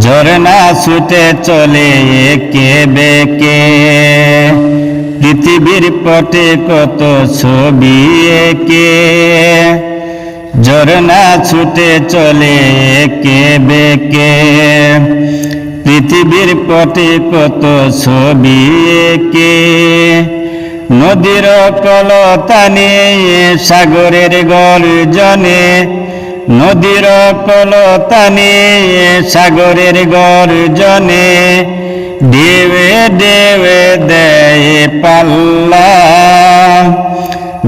ঝরনা ছুটে চলে একে বেকে। পৃথিবীর পটে কত ছবি একে। ঝরনা ছুটে চলে একে বেকে। পৃথিবীর পটে কত ছবি একে। নদীর কলতানে সাগরের গর্জনে নদীর কলতানে, সাগরের গর্জনে, দেবে দেবে দেয় পাল্লা।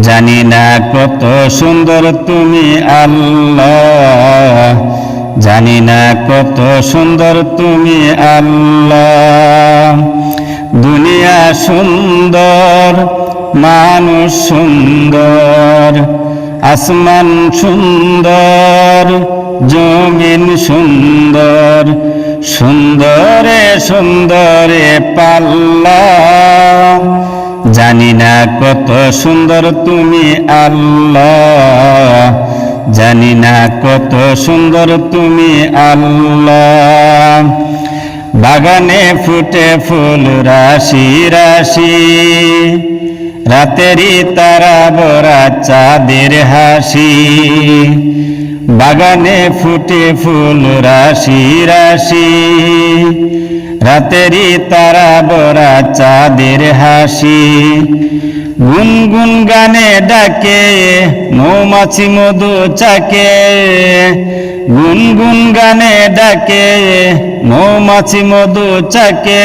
জানি না কত সুন্দর তুমি আল্লাহ। জানি না কত সুন্দর তুমি আল্লাহ। দুনিয়া সুন্দর, মানুষ সুন্দর। আসমান সুন্দর, জমিন সুন্দর, সুন্দরে সুন্দরে পাল্লা। জানি না কত সুন্দর তুমি আল্লাহ। জানি না কত সুন্দর তুমি আল্লাহ। বাগানে ফুটে ফুল, রাশি রাশি। রাতেরই তারা বরা চাঁদের হাসি। বাগানে ফুটে ফুল রাশি রাশি। রাতেরই তারা বরা চাঁদের হাসি। গুনগুন গানে ডাকে, মৌমাছি মধু চাকে। গুনগুন গানে ডাকে, মৌমাছি মধু চাকে।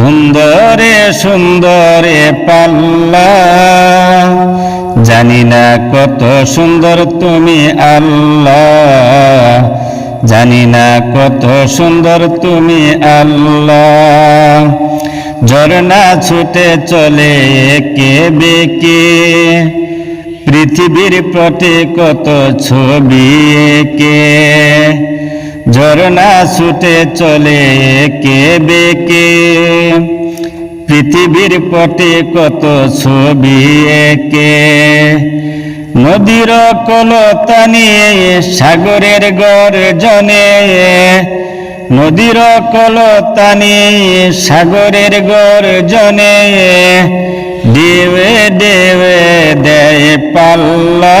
সুন্দরে সুন্দরে পাল্লা। জানি না কত সুন্দর তুমি আল্লাহ জানি না কত সুন্দর তুমি আল্লাহ ঝরনা ছুটে চলে একে বেকে। পৃথিবীর পটে কত ছবি একে। ঝরনা ছুটে চলে একে বেকে পৃথিবীর পটে কত ছবি একে? নদীর কলতানি সাগরের গর্জনে। নদীর কলতানি সাগরের গর্জনে। দেবে দেবে, দেয় পাল্লা।